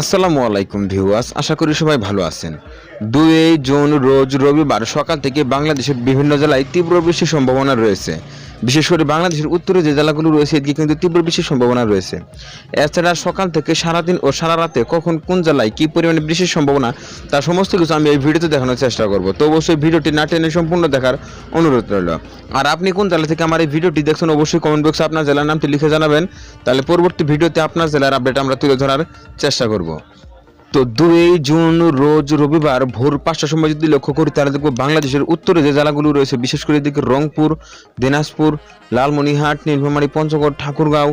আসসালামু আলাইকুম ভিউয়ার্স, আশা করি সবাই ভালো আছেন। দুই জুন, রোজ রবিবার সকাল থেকে বাংলাদেশের বিভিন্ন জেলায় তীব্র বৃষ্টির সম্ভাবনা রয়েছে। বিশেষ করে বাংলাদেশের উত্তরে যে জেলাগুলো রয়েছে, এদিকে কিন্তু তীব্র বৃষ্টির সম্ভাবনা রয়েছে। এছাড়া সকাল থেকে সারাদিন ও সারা রাতে কখন কোন জেলায় কী পরিমাণে বৃষ্টির সম্ভাবনা, তার সমস্ত কিছু আমি এই ভিডিওতে দেখানোর চেষ্টা করব। তো অবশ্যই ভিডিওটি না টেনে সম্পূর্ণ দেখার অনুরোধ রইল। আর আপনি কোন জেলা থেকে আমার এই ভিডিওটি দেখছেন, অবশ্যই কমেন্ট বক্সে আপনার জেলার নামটি লিখে জানাবেন। তাহলে পরবর্তী ভিডিওতে আপনার জেলার আপডেট আমরা তুলে ধরার চেষ্টা করব। তো দুই জুন রোজ রবিবার ভোর পাঁচটার সময় যদি লক্ষ্য করি, তাহলে দেখব বাংলাদেশের উত্তরে যে জেলাগুলো রয়েছে, বিশেষ করে এদিকে রংপুর, দিনাজপুর লালমনিহাট নীলফামারী, পঞ্চগড়, ঠাকুরগাঁও,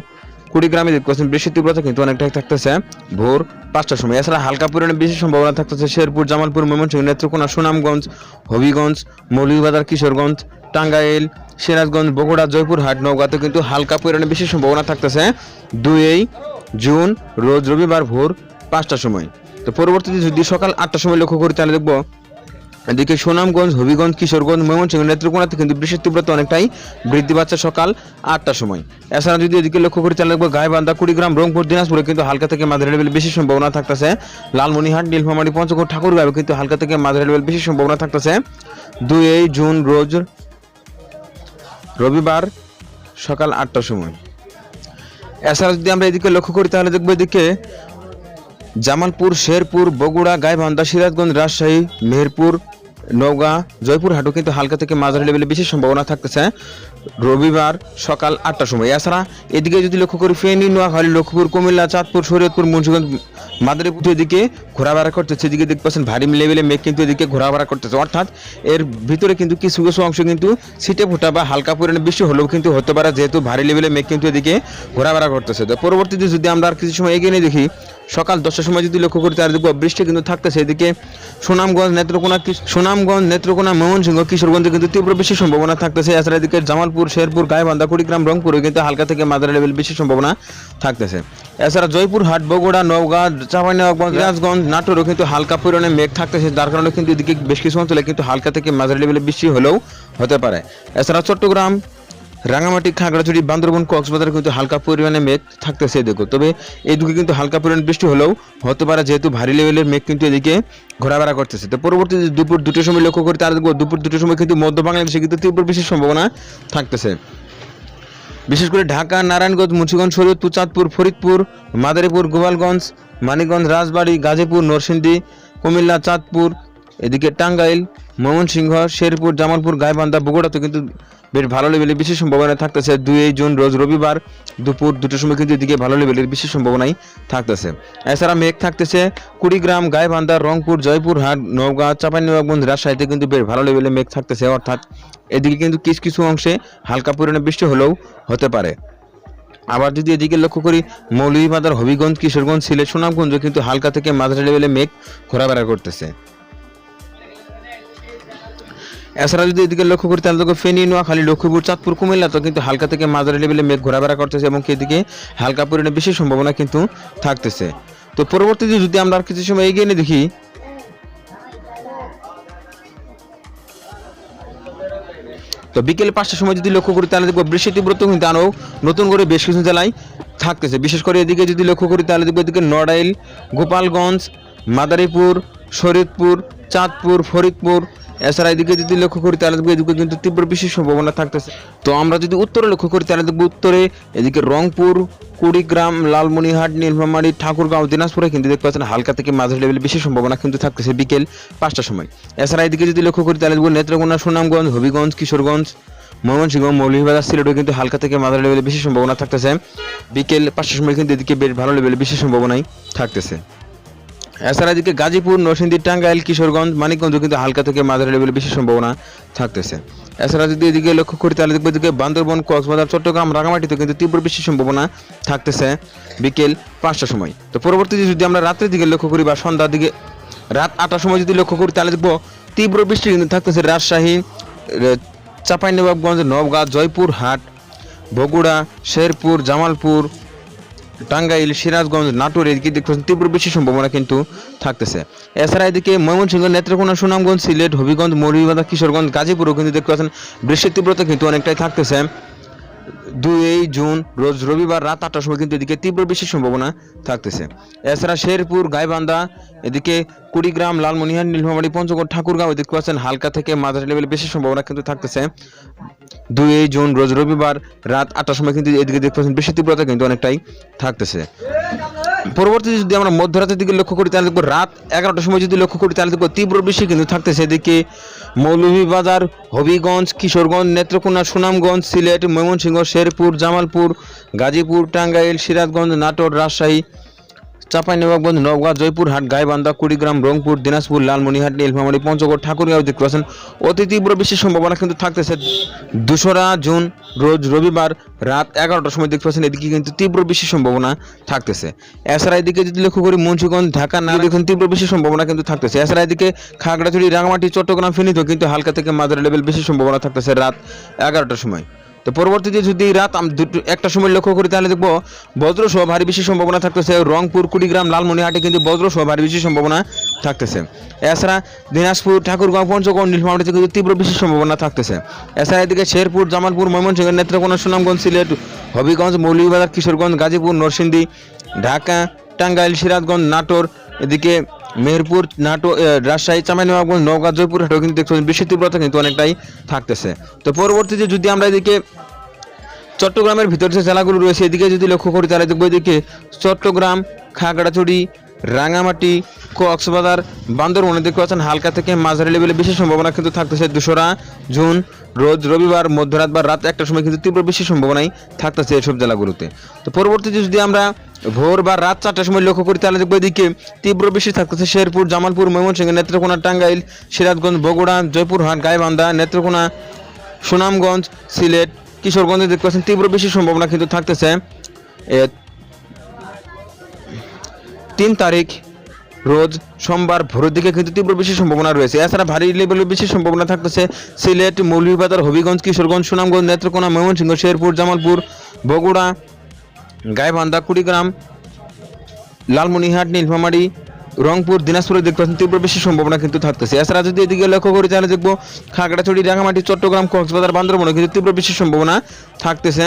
কুড়িগ্রামে দেখতে পাচ্ছেন বৃষ্টির তীব্রতা কিন্তু অনেকটাই থাকতেছে ভোর পাঁচটার সময়। এছাড়া হালকা পরিমাণে বেশি সম্ভাবনা থাকতেছে শেরপুর, জামালপুর, ময়মনসিংহ, নেত্রকোনা, সুনামগঞ্জ, হবিগঞ্জ, মৌলভীবাজার, কিশোরগঞ্জ, টাঙ্গাইল, সিরাজগঞ্জ, বগুড়া, জয়পুরহাট, নওগাঁতে কিন্তু হালকা পরিমাণে বেশি সম্ভাবনা থাকতেছে দুই জুন রোজ রবিবার ভোর পাঁচটার সময়। তো পরবর্তীতে যদি সকাল আটটার সময় লক্ষ্য করি, তাহলে দেখব এদিকে সুনামগঞ্জ, হবিগঞ্জ, কিশোরগঞ্জ, ময়মনসিংহ নেত্রকোনাতে কিন্তু বৃষ্টির তীব্রতা অনেকটাই বৃদ্ধি পাচ্ছে সকাল আটটার সময়। এছাড়া যদি এদিকে লক্ষ্য করি, তাহলে দেখব গাইবান্ধা, কুড়িগ্রাম, রংপুর, দিনাজপুরে কিন্তু হালকা থেকে মাঝারি লেভেল বেশি সম্ভাবনা থাকতেছে। লালমনিহাট নীলফামারী, পঞ্চগড়, ঠাকুরগাঁও কিন্তু হালকা থেকে মাঝারি লেভেল বেশি সম্ভাবনা থাকতেছে। দুই জুন রোজ রবিবার সকাল আটটার সময়। এছাড়া যদি আমরা এদিকে লক্ষ্য করি, তাহলে দেখব এদিকে জামালপুর, শেরপুর, বগুড়া, গাইবান্ধা, সিরাজগঞ্জ, রাজশাহী মেহেরপুর নওগাঁ জয়পুরহাটও কিন্তু হালকা থেকে মাঝারি লেভেলে বেশি সম্ভাবনা থাকতেছে রবিবার সকাল আটটার সময়। এছাড়া এদিকে যদি লক্ষ্য করি, ফেনী, নোয়াখালী, লক্ষ্মীপুর, কুমিল্লা, চাঁদপুর, শরীয়তপুর, মুন্সিগঞ্জ, মাদারীপুর এদিকে ঘোরাফেরা করতেছে। এদিকে দেখতে পাচ্ছেন ভারী লেভেলে মেঘ কিন্তু এদিকে ঘোরাফেরা করতেছে। অর্থাৎ এর ভিতরে কিন্তু কিছু কিছু অংশ কিন্তু ছিটে ফোটা বা হালকা পরিমাণে বৃষ্টি হলেও কিন্তু হতে পারে, যেহেতু ভারী লেভেলে মেঘ কিন্তু এদিকে ঘোরাফেরা করতেছে। তো পরবর্তীতে যদি আমরা আর কিছু সময় এগিয়ে নিয়ে দেখি সকাল দশটার সময় যদি লক্ষ্য করি তাহলে দেখব বৃষ্টি কিন্তু থাকতেছে। এদিকে সুনামগঞ্জ নেত্রকোনা সুনামগঞ্জ নেত্রকোনা ময়মনসিংহ কিশোরগঞ্জে কিন্তু তীব্র বেশি সম্ভাবনা থাকতেছে। এছাড়া এদিকে জামালপুর শেরপুর গাইবান্ধা কুড়িগ্রাম রংপুরে কিন্তু হালকা থেকে মাদার লেভেল বেশি সম্ভাবনা থাকতেছে। এছাড়া জয়পুর হাট বগুড়া নওগাঁ চাঁপাইনবাবগঞ্জ সিরাজগঞ্জ নাটোরও কিন্তু হালকা পরিমাণে মেঘ থাকতেছে যার কারণে কিন্তু এদিকে বেশ কিছু অঞ্চলে কিন্তু হালকা থেকে মাঝারি লেভেলে বৃষ্টি হলেও হতে পারে। এছাড়া চট্টগ্রাম রাঙামাটি, খাগড়াছড়ি, বান্দরবন, কক্সবাজার কিন্তু হালকা পরিমাণে মেঘ থাকতেছে এদিকে। তবে এদিকে কিন্তু হালকা পরিমাণ বৃষ্টি হলেও হতে পারে যেহেতু ভারী লেভেলের মেঘ কিন্তু এদিকে ঘোরাফেরা করতেছে। তো পরবর্তী দুপুর দুটোর সময় লক্ষ্য করি তার দেখব দুপুর দুটোর সময় কিন্তু মধ্য বাংলাদেশে কিন্তু তীব্র বৃষ্টির সম্ভাবনা থাকতেছে। বিশেষ করে ঢাকা, নারায়ণগঞ্জ, মুন্সিগঞ্জ শরীয়তপুর চাঁদপুর, ফরিদপুর, মাদারীপুর, গোপালগঞ্জ, মানিকগঞ্জ, রাজবাড়ী, গাজীপুর, নরসিংদী, কুমিল্লা, চাঁদপুর, এদিকে টাঙ্গাইল ময়মনসিংহ, শেরপুর, জামালপুর, গাইবান্ধা, বগুড়াতে কিন্তু বেশ ভালো লেভেলের বিশেষ সম্ভাবনা থাকতেছে। দুই জুন, রোজ রবিবার দুপুর দুটোর সময় কিন্তু এদিকে ভালো লেভেলের বিশেষ সম্ভাবনাই থাকতেছে। এছাড়া মেঘ থাকতেছে কুড়িগ্রাম, গাইবান্ধা, রংপুর, জয়পুরহাট, নওগাঁ, চাঁপাইনবাবগঞ্জ, রাজশাহীতে কিন্তু বেশ ভালো লেভেলের মেঘ থাকতেছে। অর্থাৎ এদিকে কিন্তু কিছু কিছু অংশে হালকা পরিমাণে বৃষ্টি হলেও হতে পারে। আবার যদি এদিকে লক্ষ্য করি, মৌলভীবাজার, হবিগঞ্জ, কিশোরগঞ্জ, সিলেট সুনামগঞ্জ কিন্তু হালকা থেকে মাঝারি লেভেলে মেঘ ঘোরাফেরা করতেছে। এছাড়া যদি এদিকে লক্ষ্য করি, তাহলে দেখো ফেনী, নোয়াখালী, লক্ষ্মীপুর, চাঁদপুর, কুমিল্লা তো কিন্তু হালকা থেকে মাঝারি লেভেলে মেঘ ঘোরাফেরা করতেছে এবং এদিকে হালকা পরিমাণে বেশি সম্ভাবনা কিন্তু থাকতেছে। তো পরবর্তীতে যদি আমরা আর কিছু সময় এগিয়ে নিয়ে দেখি তো বিকেল পাঁচটার সময় যদি লক্ষ্য করি, তাহলে দেখব বৃষ্টির তীব্রতা কিন্তু আরও নতুন করে বেশ কিছু জেলায় থাকতেছে। বিশেষ করে এদিকে যদি লক্ষ্য করি, তাহলে দেখব এদিকে নড়াইল, গোপালগঞ্জ, মাদারীপুর, শরীয়তপুর, চাঁদপুর, ফরিদপুর এছাড়া এদিকে যদি লক্ষ্য করি, তাহলে দেখব এদিকে কিন্তু তীব্র বৃষ্টির সম্ভাবনা থাকতেছে। তো আমরা যদি উত্তরে লক্ষ্য করি, তাহলে দেখব উত্তরে এদিকে রংপুর, কুড়িগ্রাম লালমনিহাট নীলফামারী, ঠাকুরগাঁও, দিনাজপুরে কিন্তু দেখতে পাচ্ছেন হালকা থেকে মাঝারি লেভেলে বেশি সম্ভাবনা কিন্তু থাকতেছে বিকেল পাঁচটার সময়। এছাড়া এদিকে যদি লক্ষ্য করি, তাহলে দেখব নেত্রকোনা, সুনামগঞ্জ, হবিগঞ্জ, কিশোরগঞ্জ, ময়মনসিংহ, মৌলভীবাজার সিলেটও কিন্তু হালকা থেকে মাঝারি লেভেলে বেশি সম্ভাবনা থাকতেছে। বিকেল পাঁচটার সময় কিন্তু এদিকে বেশ ভালো লেভেলে বেশি সম্ভাবনাই থাকতেছে। এছাড়া এদিকে গাজীপুর, নরসিংদী, টাঙ্গাইল, কিশোরগঞ্জ, মানিকগঞ্জ কিন্তু হালকা থেকে মাঝারি লেভেলে বেশি সম্ভাবনা থাকতেছে। এছাড়া যদি এদিকে লক্ষ্য করি তাহলে দেখব এদিকে বান্দরবন, কক্সবাজার, চট্টগ্রাম রাঙামাটিতে কিন্তু তীব্র বেশি সম্ভাবনা থাকতেছে বিকেল পাঁচটার সময়। তো পরবর্তীতে যদি আমরা রাত্রের দিকে লক্ষ্য করি বা সন্ধ্যার দিকে রাত আটটার সময় যদি লক্ষ্য করি তাহলে দেখব তীব্র বৃষ্টি কিন্তু থাকতেছে রাজশাহী চাঁপাইনবাবগঞ্জ নবগাঁ জয়পুর হাট বগুড়া, শেরপুর, জামালপুর টাঙ্গাইল, সিরাজগঞ্জ, নাটোর এদিকে দেখতে তীব্র বৃষ্টির সম্ভাবনা কিন্তু থাকতেছে। এছাড়া এদিকে ময়মনসিংহ, নেত্রকোনা, সুনামগঞ্জ, সিলেট, হবিগঞ্জ, মৌলভীবাজার, কিশোরগঞ্জ, গাজীপুরও কিন্তু দেখতে পাচ্ছেন বৃষ্টির তীব্রতা কিন্তু অনেকটাই থাকতেছে। দুই জুন, রোজ রবিবার রাত আটটার সময় কিন্তু এদিকে তীব্র বৃষ্টির সম্ভাবনা থাকতেছে। এছাড়া শেরপুর, গাইবান্ধা, এদিকে কুড়িগ্রাম লালমনিহার নীলফামারী, পঞ্চগড়, ঠাকুরগাঁও এদিকে পাচ্ছেন হালকা থেকে মাঝারি লেভেলে বেশি সম্ভাবনা কিন্তু থাকতেছে। দুই জুন, রোজ রবিবার রাত আটটার সময় কিন্তু এদিকে দেখতে পাচ্ছেন বেশি তীব্রতা কিন্তু অনেকটাই থাকতেছে। পরবর্তীতে যদি আমরা মধ্যরাতের দিকে লক্ষ্য করি, তাহলে দেখব রাত এগারোটার সময় যদি লক্ষ্য করি, তাহলে দেখব তীব্র বৃষ্টি কিন্তু থাকতে সেদিকে মৌলভীবাজার, হবিগঞ্জ, কিশোরগঞ্জ, নেত্রকোনা, সুনামগঞ্জ, সিলেট, ময়মনসিংহ, শেরপুর, জামালপুর, গাজীপুর, টাঙ্গাইল, সিরাজগঞ্জ, নাটোর, রাজশাহী চাঁপাইনবাবগঞ্জ নওগাঁ, জয়পুরহাট, গাইবান্ধা, কুড়িগ্রাম, রংপুর, দিনাজপুর লালমনিহাট নীলফামারী, পঞ্চগড়, ঠাকুরগাঁও দেখতে পাচ্ছেন অতি তীব্র বৃষ্টির সম্ভাবনা কিন্তু থাকতেছে। দোসরা জুন, রোজ রবিবার রাত এগারোটার সময় দেখতে পাচ্ছেন, এদিকে কিন্তু তীব্র বৃষ্টির সম্ভাবনা থাকতেছে। এছাড়া এদিকে যদি লক্ষ্য করি, মুন্সিগঞ্জ, ঢাকা না দেখুন তীব্র বৃষ্টির সম্ভাবনা কিন্তু থাকতেছে। এছাড়া এদিকে খাগড়াছড়ি, রাঙামাটি, চট্টগ্রাম, ফেনীতেও কিন্তু হালকা থেকে মাঝারি লেভেল বেশি সম্ভাবনা থাকতেছে রাত এগারোটার সময়। তো পরবর্তীতে যদি রাত দুটো একটা সময় লক্ষ্য করি, তাহলে দেখব বজ্রসহ ভারী বেশি সম্ভাবনা থাকতেছে। রংপুর, কুড়িগ্রাম লালমনিহাটে কিন্তু বজ্রসহ ভারী বেশি সম্ভাবনা থাকতেছে। এছাড়া দিনাজপুর, ঠাকুরগাঁও, পঞ্চগড় নীলফামারীতে কিন্তু তীব্র বেশি সম্ভাবনা থাকতেছে। এছাড়া এদিকে শেরপুর, জামালপুর ময়মনসিংহ নেত্রকোনা, সুনামগঞ্জ, সিলেট, হবিগঞ্জ, মৌলভীবাজার, কিশোরগঞ্জ, গাজীপুর, নরসিংদী, ঢাকা, টাঙ্গাইল, সিরাজগঞ্জ, নাটোর, এদিকে মেহেরপুর নাটো রাজশাহী, চাঁপাইনবাবগঞ্জ, নওগাঁ জয়পুরহাটেও কিন্তু দেখতে বৃষ্টির তীব্রতা কিন্তু অনেকটাই থাকতেছে। তো পরবর্তীতে যদি আমরা এদিকে চট্টগ্রামের ভিতর যে জেলাগুলো রয়েছে, এদিকে যদি লক্ষ্য করি, তাহলে দেখব এদিকে চট্টগ্রাম, খাগড়াছড়ি রাঙামাটি কক্সবাজার বান্দরবনে দেখতে পাচ্ছেন, হালকা থেকে মাঝারি লেভেলে বেশি সম্ভাবনা কিন্তু থাকতেছে দোসরা জুন, রোজ রবিবার, মধ্যরাত বা রাত একটার সময় কিন্তু তীব্র বেশি সম্ভাবনাই থাকতেছে এইসব জেলাগুলোতে। তো পরবর্তীতে যদি আমরা ভোর বা রাত চারটার সময় লক্ষ্য করি, তাহলে দেখব এদিকে তীব্র বৃষ্টি থাকতেছে শেরপুর, জামালপুর, ময়মনসিংহ, নেত্রকোনা, টাঙ্গাইল, সিরাজগঞ্জ, বগুড়া, জয়পুরহাট, গাইবান্ধা, নেত্রকোনা, সুনামগঞ্জ, সিলেট, কিশোরগঞ্জে দেখতে পাচ্ছেন তীব্র বেশি সম্ভাবনা কিন্তু থাকতেছে। তিন তারিখ রোজ সোমবার ভোরের দিকে কিন্তু তীব্র বেশি সম্ভাবনা রয়েছে। এছাড়া ভারী লেভেলের বেশি সম্ভাবনা থাকতেছে সিলেট, মৌলভীবাজার, হবিগঞ্জ, কিশোরগঞ্জ, সুনামগঞ্জ, নেত্রকোনা, ময়মনসিংহ, শেরপুর, জামালপুর, বগুড়া, গাইবান্ধা, কুড়িগ্রাম লালমনিহাট নীলফামারী, রংপুর, দিনাজপুরে দেখতে পাচ্ছেন তীব্র বেশি সম্ভাবনা কিন্তু থাকতেছে। এছাড়া যদি এদিকে লক্ষ্য করি তাহলে দেখব খাগড়াছড়ি, রাঙামাটি, চট্টগ্রাম, কক্সবাজার, বান্দরবনে কিন্তু তীব্র বেশি সম্ভাবনা থাকতেছে।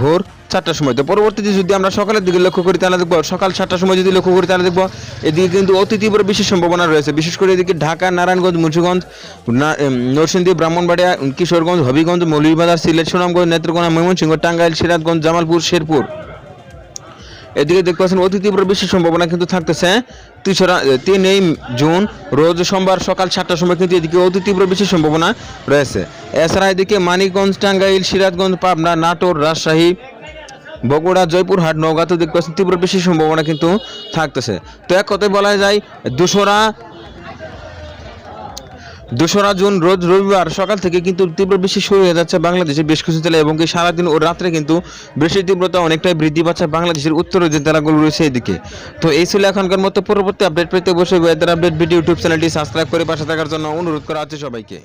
ভোর চারটার সময়। তো পরবর্তীতে যদি আমরা সকালের দিকে লক্ষ্য করি, তাহলে দেখব সকাল সাতটার সময় যদি লক্ষ্য করি, তাহলে দেখব এদিকে কিন্তু অতি তীব্র বিশেষ সম্ভাবনা রয়েছে। বিশেষ করে এদিকে ঢাকা, নারায়ণগঞ্জ, মুন্সিগঞ্জ নরসিংদী, ব্রাহ্মণবাড়িয়া, কিশোরগঞ্জ, হবিগঞ্জ, মৌলভীবাজার, সিলেট, সুনামগঞ্জ, নেত্রকোনা, ময়মনসিংহ, টাঙ্গাইল, সিরাজগঞ্জ, জামালপুর, শেরপুর। এদিকে দেখতে পাচ্ছেন, অতি তীব্র বৃষ্টির সম্ভাবনা কিন্তু থাকতেছে। তিনশোরা তিনই জুন, রোজ সোমবার সকাল সাতটার সময় কিন্তু এদিকে অতি তীব্র বৃষ্টির সম্ভাবনা রয়েছে। এছাড়া এদিকে মানিকগঞ্জ, টাঙ্গাইল, সিরাজগঞ্জ, পাবনা, নাটোর, রাজশাহী, বগুড়া, জয়পুরহাট নওগাঁতে দেখতে পাচ্ছেন তীব্র বৃষ্টির সম্ভাবনা কিন্তু থাকতেছে। তো এক কথায় বলা যায় দোসরা দোসরা জুন রোজ রবিবার সকাল থেকে কিন্তু তীব্র বৃষ্টি শুরু হয়ে যাচ্ছে বাংলাদেশের বেশ কিছু জেলায় এবং সারাদিন ও রাত্রে কিন্তু বৃষ্টির তীব্রতা অনেকটাই বৃদ্ধি পাচ্ছে বাংলাদেশের উত্তরের যে জেলাগুলো রয়েছে এদিকে। তো এই ছিল এখনকার মতো পরবর্তী আপডেট পেতে অবশ্যই ওয়েদার আপডেট ভিডিও ইউটিউব চ্যানেলটি সাবস্ক্রাইব করে পাশে থাকার জন্য অনুরোধ করা হচ্ছে সবাইকে।